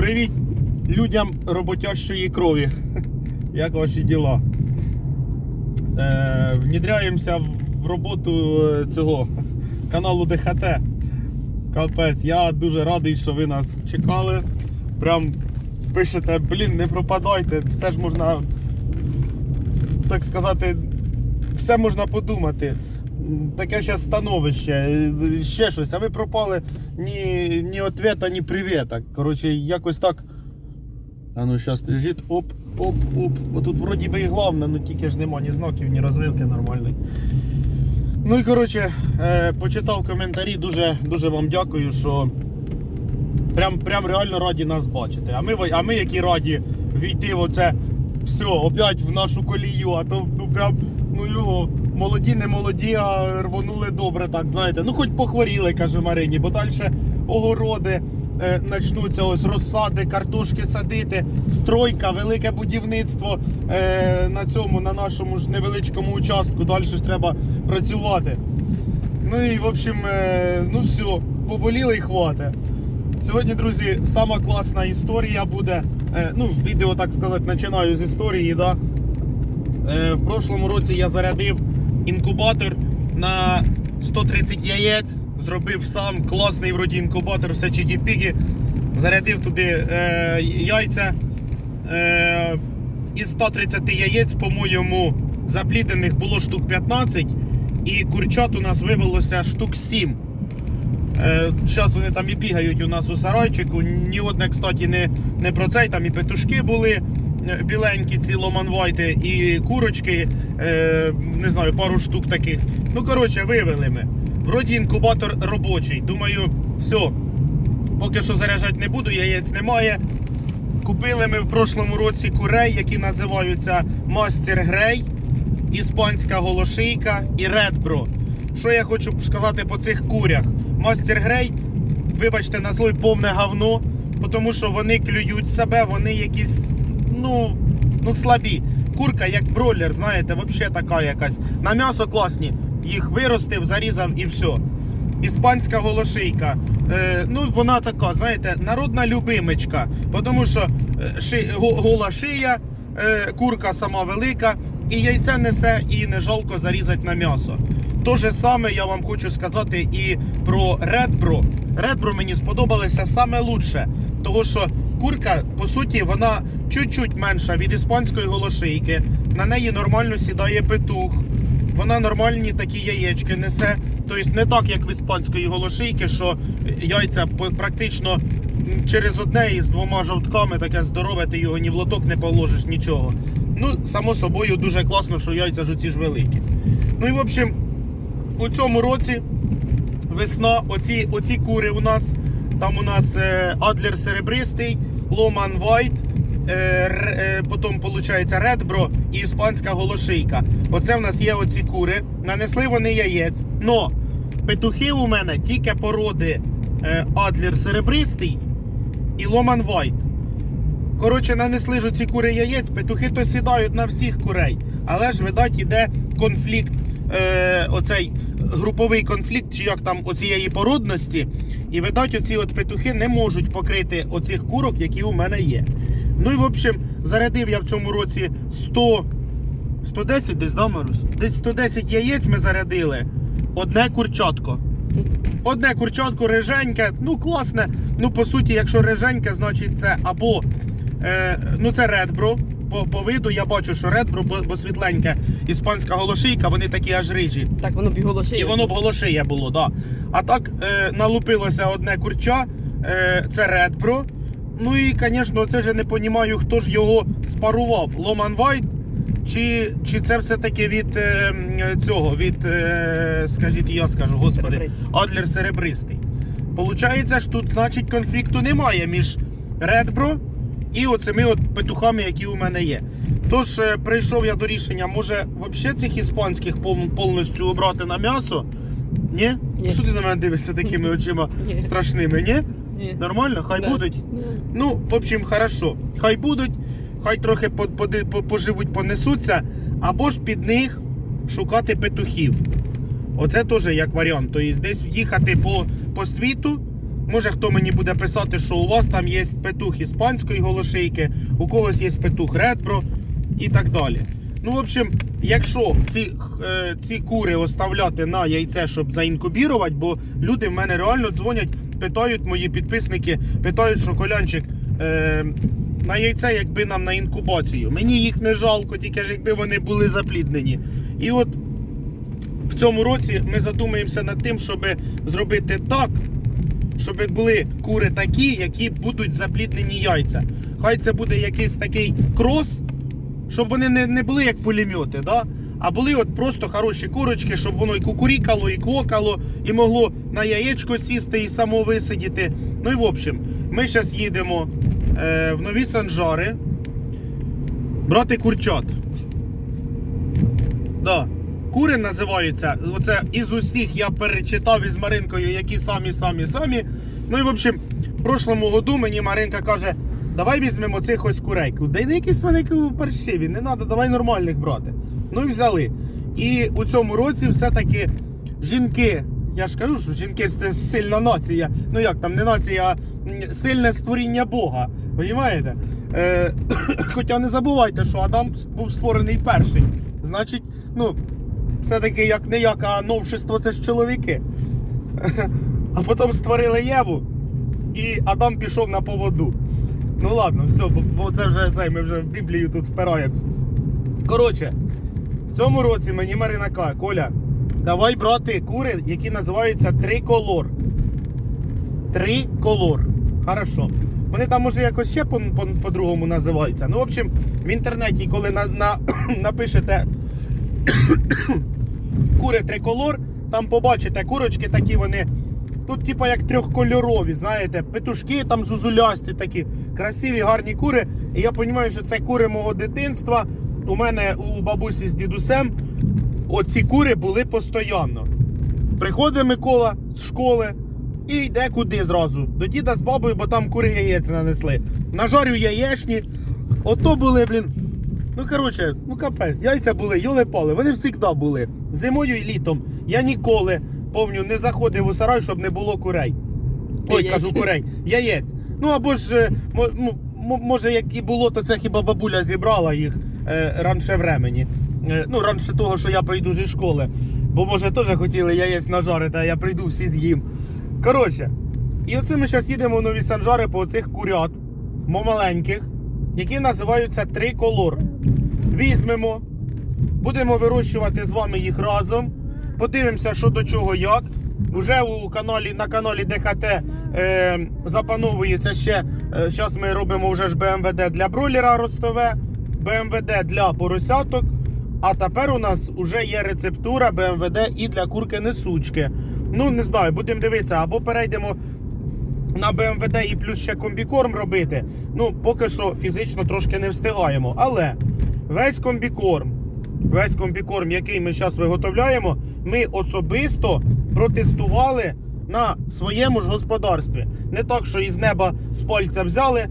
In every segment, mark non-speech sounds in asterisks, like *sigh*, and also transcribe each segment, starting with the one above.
Привіт людям роботящої крові. *laughs* Як ваші діла? Е, внідряємося в роботу е, цього каналу ДХТ. Капець, я дуже радий, що ви нас чекали. Прям пишете, блін, не пропадайте, все ж можна, так сказати, все можна подумати. Таке ще становище, е, ще щось, а ви пропали ні, ні ответа, ні привіта. Коротше, якось так. А ну зараз підождіть. Оп, оп, оп. Бо тут вроді би і головне, ну тільки ж нема ні знаків, ні розвилки нормальної. Ну і коротше, е, почитав коментарі. Дуже, дуже вам дякую, що прям, прям реально раді нас бачити. А ми, а ми які раді війти в оце все, опять в нашу колію, а то ну прям ну його. Молоді, не молоді, а рвонули добре, так знаєте. Ну, хоч похворіли, каже Марині, бо далі огороди е, почнуться, ось розсади, картошки садити, стройка, велике будівництво е, на цьому, на нашому ж невеличкому участку. Далі ж треба працювати. Ну і в общем, е, ну все, поболіли і хватить. Сьогодні, друзі, сама класна історія буде. Е, ну, відео, так сказати, починаю з історії. Да? Е, в прошлому році я зарядив інкубатор на 130 яєць. Зробив сам класний вроді інкубатор, все чікі-піки. Зарядив туди е, яйця. Е, із 130 яєць, по-моєму, заплідених було штук 15, і курчат у нас вивелося штук 7. Зараз вони там і бігають у нас у сарайчику. Ні одне, кстати, не, не про цей, там і петушки були е, біленькі, ці ломанвайти, і курочки, е, не знаю, пару штук таких. Ну, коротше, вивели ми. Вроді інкубатор робочий. Думаю, все, поки що заряджати не буду, яєць немає. Купили ми в прошлому році курей, які називаються Мастер Грей, іспанська голошийка і Редбро. Що я хочу сказати по цих курях? Мастер Грей, вибачте, на злой повне говно, тому що вони клюють себе, вони якісь, ну, ну слабі. Курка, як бройлер, знаєте, взагалі така якась. На м'ясо класні. Їх виростив, зарізав і все. Іспанська голошийка. Е, ну, вона така, знаєте, народна любимечка. Тому що е, ши, го- гола шия, е, курка сама велика, і яйце несе, і не жалко зарізати на м'ясо. То же саме я вам хочу сказати і про Редбро. Редбро мені сподобалося саме лучше. Того що курка, по суті, вона чуть-чуть менша від іспанської голошийки. На неї нормально сідає петух. Вона нормальні такі яєчки несе. Тобто не так, як в іспанської голошийки, що яйця практично через одне із двома жовтками таке здорове, ти його ні в лоток не положиш, нічого. Ну, само собою, дуже класно, що яйця ж оці ж великі. Ну і в общем, у цьому році весна, оці, оці кури у нас. Там у нас е, Адлер серебристий, Ломан Вайт, е, р- е, потім виходить Редбро і іспанська голошийка. Оце в нас є оці кури. Нанесли вони яєць. Но петухи у мене тільки породи е, Адлер серебристий і Ломан Вайт. Коротше, нанесли ж оці кури яєць, петухи то сідають на всіх курей. Але ж, видать, іде конфлікт, е, оцей груповий конфлікт, чи як там оцієї породності. І видать, оці от петухи не можуть покрити оцих курок, які у мене є. Ну і в общем, зарядив я в цьому році 100, 110 десь, да, Марусь? Десь 110 яєць ми зарядили. Одне курчатко. Одне курчатко риженьке, ну класне. Ну, по суті, якщо риженьке, значить це або е, ну це редбро. По, по виду я бачу, що редбро, бо, бо світленьке іспанська голошийка, вони такі аж рижі. Так воно б і голошиє. І воно б голошиє було, да. А так е, налупилося одне курча, е, це редбро. Ну і, звісно, це ж не розумію, хто ж його спарував. Ломан Вайт чи, чи це все-таки від е, цього, від, е, скажіть, я скажу, господи, Серебристий. Адлер серебристий. Получається ж тут, значить, конфлікту немає між Редбро і оцими от петухами, які у мене є. Тож е, прийшов я до рішення, може взагалі цих іспанських повністю обрати на м'ясо? Ні? Ні. Що ти на мене дивишся такими очима Ні. страшними, ні? Ні. Нормально? Хай Да. будуть. Ну, Ну, в общем, хорошо. Хай будуть, хай трохи поживуть, понесуться, або ж під них шукати петухів. Оце теж як варіант. Тобто десь їхати по, по світу, Може хто мені буде писати, що у вас там є петух іспанської голошейки, у когось є петух ретро і так далі. Ну, в общем, якщо ці, е, ці кури оставляти на яйце, щоб заінкубірувати, бо люди в мене реально дзвонять, питають мої підписники, питають, що колянчик. Е, на яйце, якби нам на інкубацію. Мені їх не жалко, тільки ж якби вони були запліднені. І от в цьому році ми задумаємося над тим, щоб зробити так, щоб були кури такі, які будуть запліднені яйця. Хай це буде якийсь такий крос, щоб вони не, не були як пулемети, да? а були от просто хороші курочки, щоб воно і кукурікало, і квокало, і могло на яєчко сісти і само висидіти. Ну і в общем, ми зараз їдемо е, в нові санжари брати курчат. Да. Кури називаються. Оце із усіх я перечитав із Маринкою, які самі, самі, самі. Ну і в общем, в прошлому году мені Маринка каже, давай візьмемо цих ось курей. Кажу, Да й якісь вони паршиві, не треба, давай нормальних брати. Ну і взяли. І у цьому році все-таки жінки. Я ж кажу, що жінки це сильна нація. Ну як там не нація, а сильне створіння Бога. Понімаєте? Е, *coughs* хоча не забувайте, що Адам був створений перший. Значить, ну, все-таки як не як, а новшество це ж чоловіки. *laughs* А потім створили Єву, і Адам пішов на поводу. Ну ладно, все, бо, це вже це, ми вже в Біблію тут впираємось. Коротше, в цьому році мені Марина каже, Коля, давай брати кури, які називаються триколор. Триколор. Хорошо. Вони там може якось ще по- по- по-другому називаються. Ну, в общем, в інтернеті, коли на, на, *clears throat* напишете *coughs* кури триколор, там побачите курочки такі вони. Ну, типа як трьохкольорові, знаєте, петушки там зузулясті такі, красиві, гарні кури. І я розумію, що це кури мого дитинства. У мене у бабусі з дідусем оці кури були постійно. Приходить Микола з школи і йде куди зразу. До діда з бабою, бо там кури яєць нанесли. Нажарю яєчні. Ото були, блін. Ну, коротше, ну капець, яйця були, йоли-пали, вони завжди були. Зимою і літом. Я ніколи, помню, не заходив у сарай, щоб не було курей. Ой, Яєць. кажу курей. Яєць. Ну або ж, е, ну, може, як і було, то це хіба бабуля зібрала їх е, раніше времені. Е, ну, раніше того, що я прийду зі школи. Бо може теж хотіли яєць нажарити, а я прийду всі з'їм. Коротше, і оце ми зараз їдемо в нові санжари по оцих курят, маленьких, які називаються триколор. Візьмемо, будемо вирощувати з вами їх разом. Подивимося, що до чого як. Уже у каналі на каналі ДХТ е, запановується ще. Зараз ми робимо вже ж БМВД для бройлера ростове, БМВД для поросяток. А тепер у нас вже є рецептура БМВД і для курки несучки. Ну, не знаю, будемо дивитися, або перейдемо на БМВД і плюс ще комбікорм робити. Ну, поки що фізично трошки не встигаємо. Але весь комбікорм, весь комбікорм, який ми зараз виготовляємо, ми особисто протестували на своєму ж господарстві. Не так, що із неба з пальця взяли е,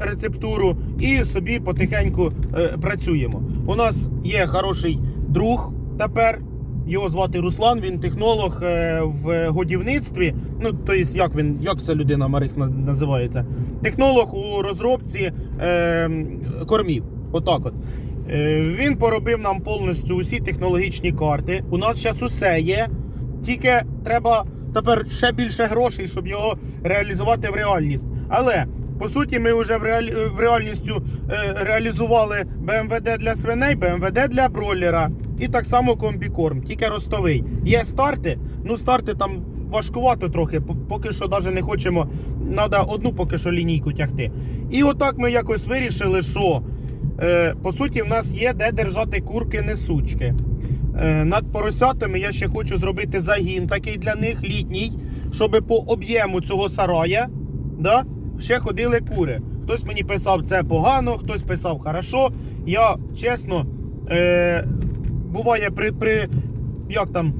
рецептуру і собі потихеньку е, працюємо. У нас є хороший друг тепер. Його звати Руслан, він технолог е, в годівництві. Ну, тобто, як він, як ця людина Марих називається? Технолог у розробці е, кормів. Отак от. Е, він поробив нам повністю усі технологічні карти. У нас зараз усе є. Тільки треба тепер ще більше грошей, щоб його реалізувати в реальність. Але по суті, ми вже в, реалі... реальністю е, реалізували БМВД для свиней, БМВД для бройлера і так само комбікорм, тільки ростовий. Є старти, ну старти там важкувато трохи, поки що навіть не хочемо. Треба одну поки що лінійку тягти. І отак ми якось вирішили, що по суті в нас є де держати курки несучки. Е, Над поросятами я ще хочу зробити загін такий для них літній, щоб по об'єму цього сарая да, ще ходили кури. Хтось мені писав, це погано, хтось писав хорошо. Я чесно, е, буває при, при як там,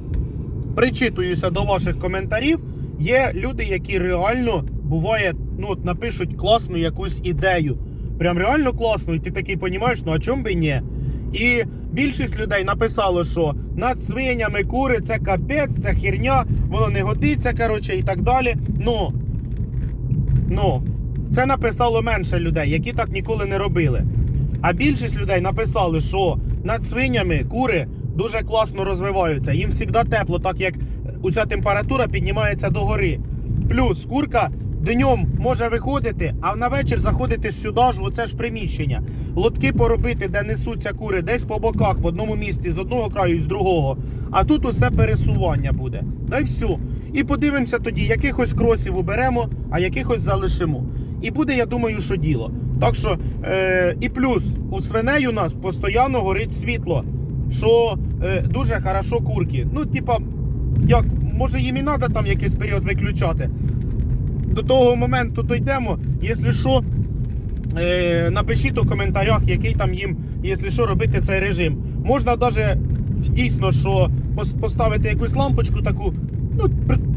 причитуюся до ваших коментарів. Є люди, які реально буває, ну напишуть класну якусь ідею. Прям реально класно, і ти такий розумієш, ну а чому би ні? І більшість людей написало, що над свинями кури це капець, це херня, воно не годиться, коротше, і так далі. Ну, Ну, це написало менше людей, які так ніколи не робили. А більшість людей написали, що над свинями кури дуже класно розвиваються. Їм завжди тепло, так як уся температура піднімається догори. Плюс курка днем може виходити, а на вечір заходити сюди ж, оце ж приміщення. Лотки поробити, де несуться кури, десь по боках, в одному місці, з одного краю і з другого. А тут усе пересування буде. Та й все. І подивимося тоді, якихось кросів уберемо, а якихось залишимо. І буде, я думаю, що діло. Так що, е, і плюс, у свиней у нас постійно горить світло, що е, дуже хорошо курки. Ну, типа, як, може їм і треба там якийсь період виключати. До того моменту дійдемо, якщо що, е, напишіть у коментарях, який там їм, якщо що, робити цей режим. Можна навіть дійсно, що поставити якусь лампочку таку, ну,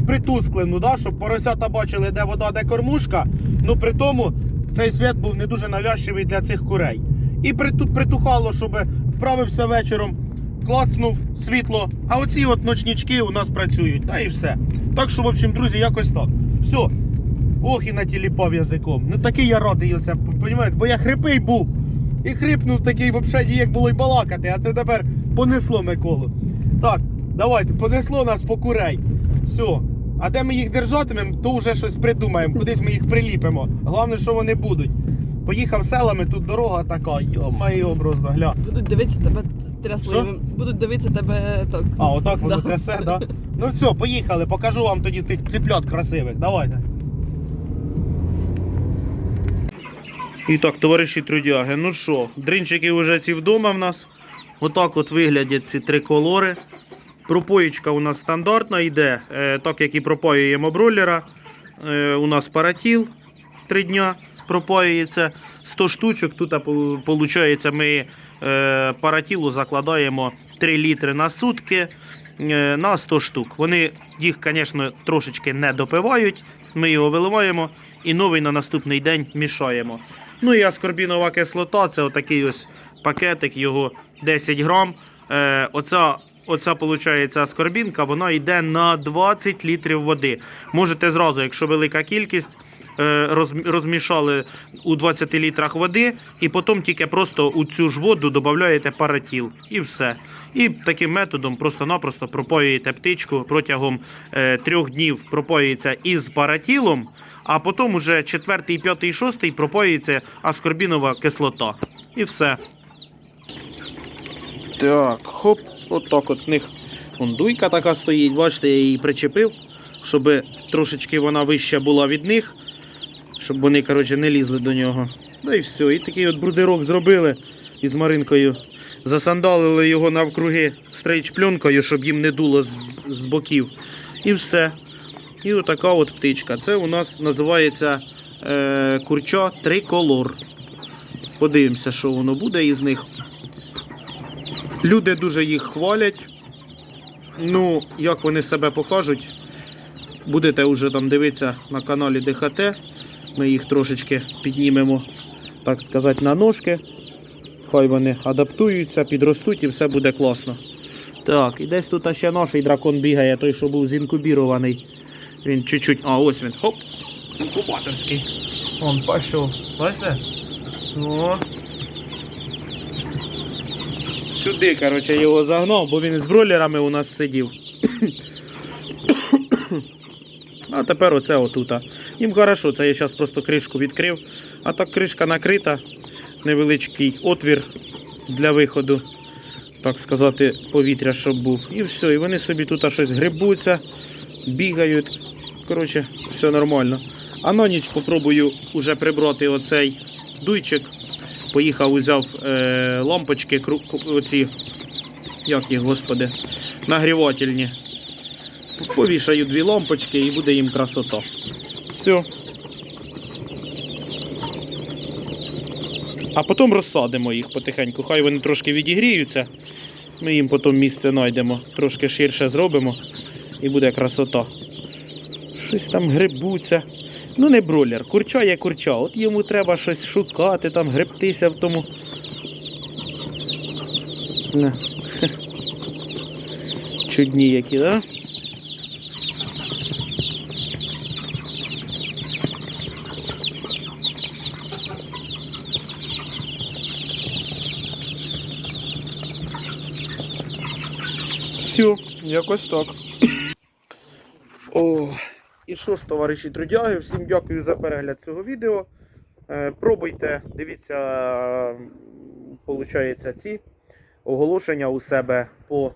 притусклену, да, щоб поросята бачили, де вода, де кормушка. Ну при тому цей світ був не дуже навязчивий для цих курей. І притухало, щоб вправився вечором, клацнув світло. А оці от ночнічки у нас працюють. Та і все. Так що, в общем, друзі, якось так. Все. Ох, і натіліпав язиком. Ну такий я радий оце, бо я хрипий був. І хрипнув такий, взагалі ніяк було й балакати, а це тепер понесло Миколу. Так, давайте, понесло нас по курей. Все. А де ми їх держатимемо, то вже щось придумаємо, кудись ми їх приліпимо. Головне, що вони будуть. Поїхав селами, тут дорога така, йо-моє образно, гля. Будуть дивитися тебе трясливим. Будуть дивитися тебе так. А, отак воно Да. трясе, да? Ну все, поїхали, покажу вам тоді тих циплят красивих. Давайте. І так, товариші трудяги, ну що, дринчики вже ці вдома в нас. Отак от виглядять ці три колори. Пропоїчка у нас стандартна йде, е, так як і пропоюємо бройлера. Е, у нас паратіл 3 дня пропоюється 100 штучок. Тут виходить, ми е, паратілу закладаємо 3 літри на сутки на 100 штук. Вони їх, звісно, трошечки не допивають. Ми його виливаємо і новий на наступний день мішаємо. Ну і аскорбінова кислота це отакий ось пакетик, його 10 грам. Е, оця, оця виходить, аскорбінка, вона йде на 20 літрів води. Можете зразу, якщо велика кількість, е, розмішали у 20 літрах води, і потім тільки просто у цю ж воду додаєте паратіл. І все. І таким методом просто-напросто пропоюєте птичку протягом е, трьох днів пропоюється із паратілом, а потім уже четвертий, п'ятий, шостий пропоюється аскорбінова кислота. І все. Так, хоп, отак от в них вон дуйка така стоїть. Бачите, я її причепив, щоб трошечки вона вища була від них, щоб вони, коротше, не лізли до нього. Да і все. І такий от брудерок зробили із Маринкою. Засандалили його навкруги стрейч-пленкою, щоб їм не дуло з, з боків. І все. І отака от птичка. Це у нас називається е, курча триколор. Подивимося, що воно буде із них. Люди дуже їх хвалять. Ну, як вони себе покажуть, будете вже там дивитися на каналі ДХТ. Ми їх трошечки піднімемо, так сказати, на ножки. Хай вони адаптуються, підростуть і все буде класно. Так, і десь тут ще наш дракон бігає, той, що був зінкубірований. Він чуть-чуть. А, ось він. Хоп! Інкубаторський. Он пішов. Бачите? О. Сюди, коротше, його загнав, бо він з бройлерами у нас сидів. А тепер оце отута. Їм хорошо, це я зараз просто кришку відкрив. А так кришка накрита, невеличкий отвір для виходу, так сказати, повітря, щоб був. І все, і вони собі тут щось грибуться, бігають. Коротше, все нормально. А на ніч попробую уже прибрати оцей дуйчик. Поїхав, узяв е, лампочки, кру- оці, як їх, господи, нагрівательні. Повішаю дві лампочки і буде їм красота. Все. А потім розсадимо їх потихеньку. Хай вони трошки відігріються. Ми їм потім місце знайдемо, трошки ширше зробимо і буде красота щось там грибуться. Ну не бролер, курча є курча. От йому треба щось шукати, там гребтися в тому. *laughs* Чудні які, так? Да? Все, якось так. О і що ж, товариші трудяги, всім дякую за перегляд цього відео. Е, Пробуйте, дивіться, виходить, ці оголошення у себе по,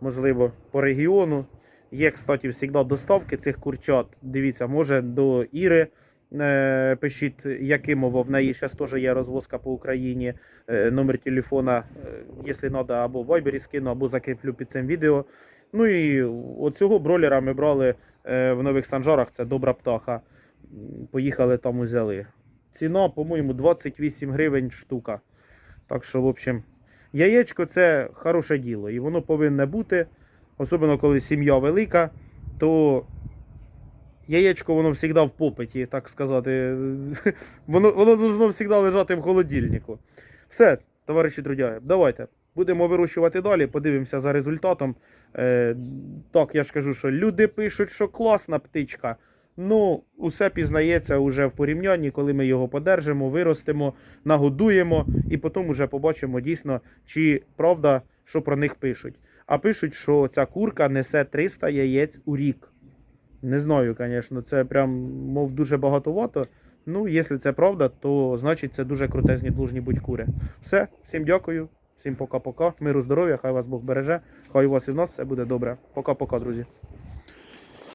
можливо, по регіону. Є, кстати, завжди доставки цих курчат. Дивіться, може до Іри е, пишіть Якимова, в неї зараз теж є розвозка по Україні. Е, номер телефона, якщо треба, або в Viber скину, або закріплю під цим відео. Ну і оцього бролера ми брали в нових санжарах, це добра птаха. Поїхали там узяли. Ціна, по-моєму, 28 гривень штука. Так що, в общем, яєчко це хороше діло, і воно повинне бути. Особливо коли сім'я велика, то яєчко воно завжди в попиті, так сказати. *laughs* Воно, воно должно завжди лежати в холодильнику. Все, товариші трудяги, давайте. Будемо вирощувати далі, подивимося за результатом. Е, так, я ж кажу, що люди пишуть, що класна птичка. Ну, усе пізнається вже в порівнянні, коли ми його подержимо, виростемо, нагодуємо і потім вже побачимо дійсно, чи правда, що про них пишуть. А пишуть, що ця курка несе 300 яєць у рік. Не знаю, звісно, це прям, мов, дуже багатовато. Ну, якщо це правда, то значить це дуже крутезні должні будь кури. Все, всім дякую, всім пока-пока. Миру, здоров'я, хай вас Бог береже, хай у вас і в нас все буде добре. Пока-пока, друзі.